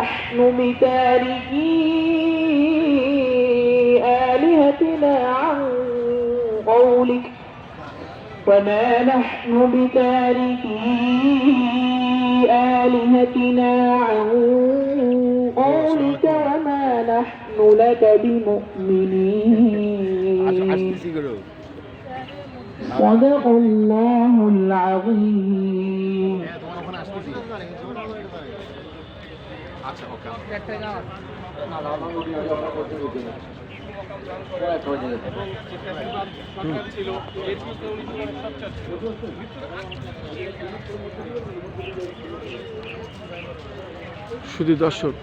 نحن بتاركي آلهتنا عن قولك. وما نحن بتاركي آلهتنا عن قولك وما نحن لك بمؤمنين. صدق الله العظيم. শুধু দর্শক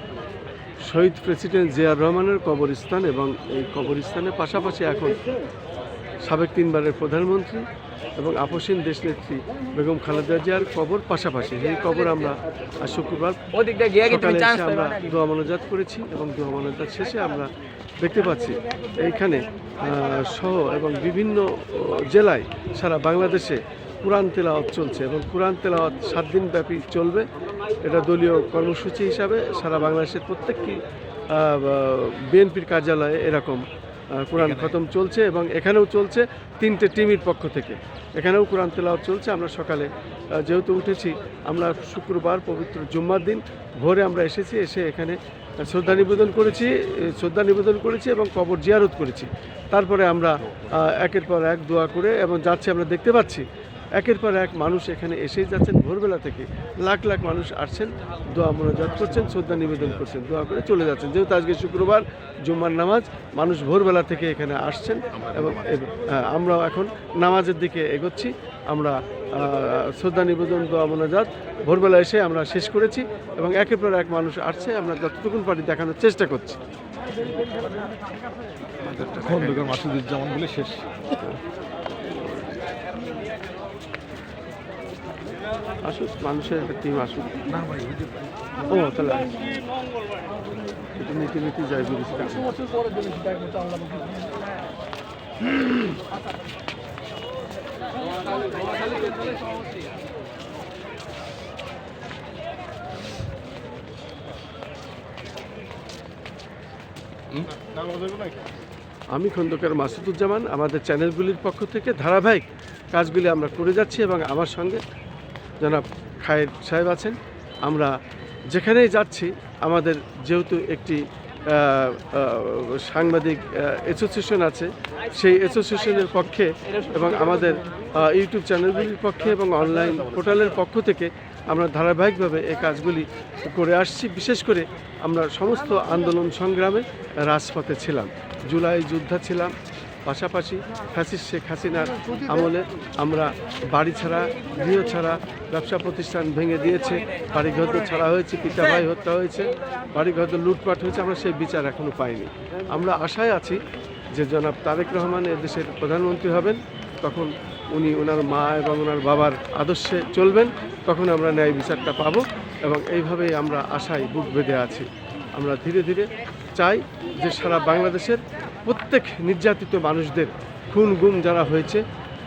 শহীদ প্রেসিডেন্ট জিয়ার রহমানের কবরস্থান এবং এই কবরস্থানের পাশাপাশি এখন সাবেক তিনবারের প্রধানমন্ত্রী এবং আপসীন দেশনেত্রী বেগম খালেদা জিয়ার কবর পাশাপাশি এই কবর আমরা আজ শুক্রবার আমরা? দোয়া মনোজাত করেছি এবং দোয়া মনোজাত শেষে আমরা দেখতে পাচ্ছি এইখানে সহ এবং বিভিন্ন জেলায় সারা বাংলাদেশে কোরআন তেলাওয়াত চলছে এবং কোরআন তেলাওয়াত সাত দিন ব্যাপী চলবে এটা দলীয় কর্মসূচি হিসাবে সারা বাংলাদেশের প্রত্যেকটি বিএনপির কার্যালয়ে এরকম কোরআন খতম চলছে এবং এখানেও চলছে তিনটে টিমের পক্ষ থেকে। এখানেও কোরআন তেলাওয়াত চলছে। আমরা সকালে যেহেতু উঠেছি আমরা শুক্রবার পবিত্র জুম্মার দিন ভোরে আমরা এসেছি এসে এখানে শ্রদ্ধা নিবেদন করেছি শ্রদ্ধা নিবেদন করেছি এবং কবর জিয়ারত করেছি। তারপরে আমরা একের পর এক দোয়া করে এবং যাচ্ছি আমরা দেখতে পাচ্ছি একের পর এক মানুষ এখানে এসেই যাচ্ছেন। ভোরবেলা থেকে লাখ লাখ মানুষ আসছেন, দোয়া মনোজাত করছেন, শ্রদ্ধা নিবেদন করছেন, দোয়া করে চলে যাচ্ছেন। যেহেতু আজকে শুক্রবার, জুম্মার নামাজ, মানুষ ভোরবেলা থেকে এখানে আসছেন এবং আমরাও এখন নামাজের দিকে এগোচ্ছি। আমরা শ্রদ্ধা নিবেদন, দোয়া মনোজাত ভোরবেলা এসে আমরা শেষ করেছি এবং একের পর এক মানুষ আসছে। আমরা যতটুকুন পারি দেখানোর চেষ্টা করছি। মাসুদুজ্জামান বলে শেষ। আসুক মানুষের একটা টিম আসুক। ও তাহলে নীতি নীতি যাই আমি খন্দকার মাসুদুজ্জামান আমাদের চ্যানেলগুলির পক্ষ থেকে ধারাবাহিক কাজগুলি আমরা করে যাচ্ছি এবং আমার সঙ্গে জনাব খায়ের সাহেব আছেন। আমরা যেখানেই যাচ্ছি, আমাদের যেহেতু একটি সাংবাদিক অ্যাসোসিয়েশন আছে, সেই অ্যাসোসিয়েশনের পক্ষে এবং আমাদের ইউটিউব চ্যানেলগুলির পক্ষে এবং অনলাইন পোর্টালের পক্ষ থেকে আমরা ধারাবাহিকভাবে এই কাজগুলি করে আসছি। বিশেষ করে আমরা সমস্ত আন্দোলন সংগ্রামে রাজপথে ছিলাম। জুলাই যোদ্ধা ছিলাম পাশাপাশি ফ্যাসিস শেখ হাসিনার আমলে আমরা বাড়ি ছাড়া, গৃহ ছাড়া, ব্যবসা প্রতিষ্ঠান ভেঙে দিয়েছে। বাড়িঘর ছাড়া হয়েছে, পিতা ভাই হত্যা হয়েছে, বাড়িঘর লুটপাট হয়েছে, আমরা সেই বিচার এখনও পাইনি। আমরা আশায় আছি যে জনাব তারেক রহমান এদেশের প্রধানমন্ত্রী হবেন, তখন উনি ওনার মা এবং ওনার বাবার আদর্শে চলবেন, তখন আমরা ন্যায় বিচারটা পাবো এবং এইভাবেই আমরা আশায় বুক বেঁধে আছি। আমরা ধীরে ধীরে চাই যে সারা বাংলাদেশের প্রত্যেক নির্যাতিত মানুষদের খুন গুম যারা হয়েছে,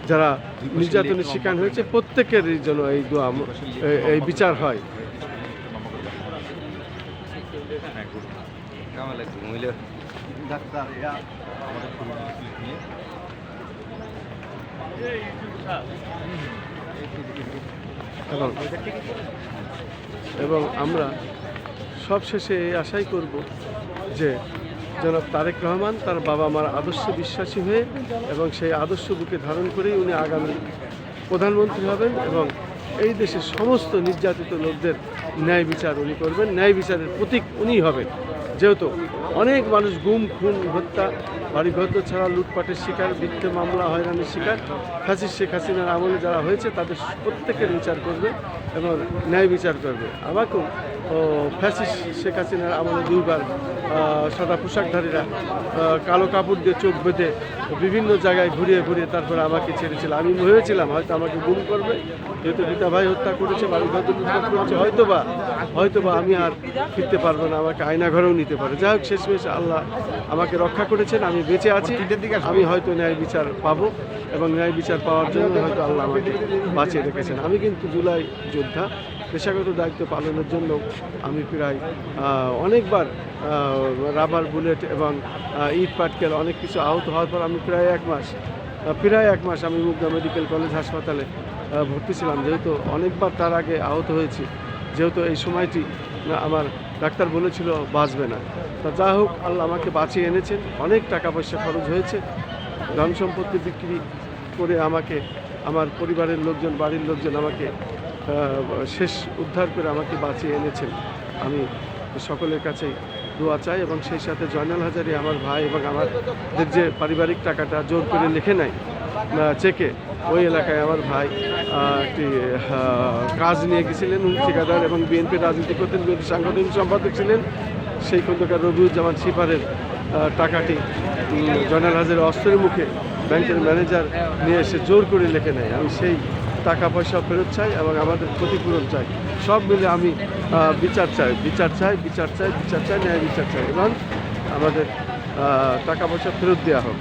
যারা নির্যাতনের শিকার হয়েছে, প্রত্যেকের জন্য এই দোয়া, এই- বিচার হয়। এবং আমরা সবশেষে এই আশাই করব যে জনাব তারেক রহমান তার বাবা মার আদর্শ বিশ্বাসী হয়ে এবং সেই আদর্শ বুকে ধারণ করেই উনি আগামী প্রধানমন্ত্রী হবেন এবং এই দেশের সমস্ত নির্যাতিত লোকদের ন্যায় বিচার উনি করবেন। ন্যায় বিচারের প্রতীক উনি হবেন। যেহেতু অনেক মানুষ গুম, খুন, হত্যা বাড়িঘর ছাড়া, লুটপাটের শিকার, মিথ্যে মামলা, হয়রানির শিকার ফ্যাসিস শেখ হাসিনার আমলে যারা হয়েছে, তাদের প্রত্যেকের বিচার করবে এবং ন্যায় বিচার করবে। আমাকেও ফ্যাসিস শেখ হাসিনার আমলে দুইবার সাদা পোশাকধারীরা কালো কাপড় দিয়ে চোখ বেঁধে বিভিন্ন জায়গায় ঘুরিয়ে ঘুরিয়ে তারপরে আমাকে ছেড়েছিল। আমি ভেবেছিলাম হয়তো আমাকে গুম করবে, যেহেতু ভাই হত্যা করেছে বাড়িঘর লুটপাট করেছে হয়তো বা হয়তো বা আমি আর ফিরতে পারব না আমাকে আয়না ঘরেও নিতে পারে যাই হোক শেষমেশ আল্লাহ আমাকে রক্ষা করেছেন আমি বেঁচে আছি আমি হয়তো ন্যায় বিচার পাবো এবং ন্যায় বিচার পাওয়ার জন্য হয়তো আল্লাহ আমাকে বাঁচিয়ে রেখেছেন। আমি কিন্তু জুলাই যোদ্ধা পেশাগত দায়িত্ব পালনের জন্য আমি প্রায় অনেকবার রাবার বুলেট এবং ইট পাটকেল অনেক কিছু আহত হওয়ার পর আমি প্রায় এক মাস প্রায় এক মাস আমি মুগদা মেডিকেল কলেজ হাসপাতালে ভর্তি ছিলাম, যেহেতু অনেকবার তার আগে আহত হয়েছি, যেহেতু এই সময়টি আমার ডাক্তার বলেছিল বাঁচবে না। তা যা হোক, আল্লাহ আমাকে বাঁচিয়ে এনেছেন, অনেক টাকা পয়সা খরচ হয়েছে, ধন সম্পত্তি বিক্রি করে আমাকে, আমার পরিবারের লোকজন, বাড়ির লোকজন আমাকে শেষ উদ্ধার করে আমাকে বাঁচিয়ে এনেছেন। আমি সকলের কাছেই দোয়া চাই এবং সেই সাথে জয়নাল হাজারি, আমার ভাই এবং আমাদের যে পারিবারিক টাকাটা জোর করে লিখে নেয় চেকে। ওই এলাকায় আমার ভাই একটি কাজ নিয়ে গেছিলেন উনি ঠিকাদার এবং বিএনপি রাজনীতি করতেন বিএনপি সাংগঠনিক সম্পাদক ছিলেন। সেই খন্দকার রবিউজ্জামান সিপারের আহ, টাকাটি জয়নাল হাজারের অস্ত্রের মুখে ব্যাংকের ম্যানেজার নিয়ে এসে জোর করে লিখে নেয়। আমি সেই টাকা পয়সা ফেরত চাই এবং আমাদের ক্ষতিপূরণ চাই। সব মিলে আমি বিচার চাই বিচার চাই বিচার চাই বিচার চাই ন্যায় বিচার চাই এবং আমাদের টাকা পয়সা ফেরত দেওয়া হোক।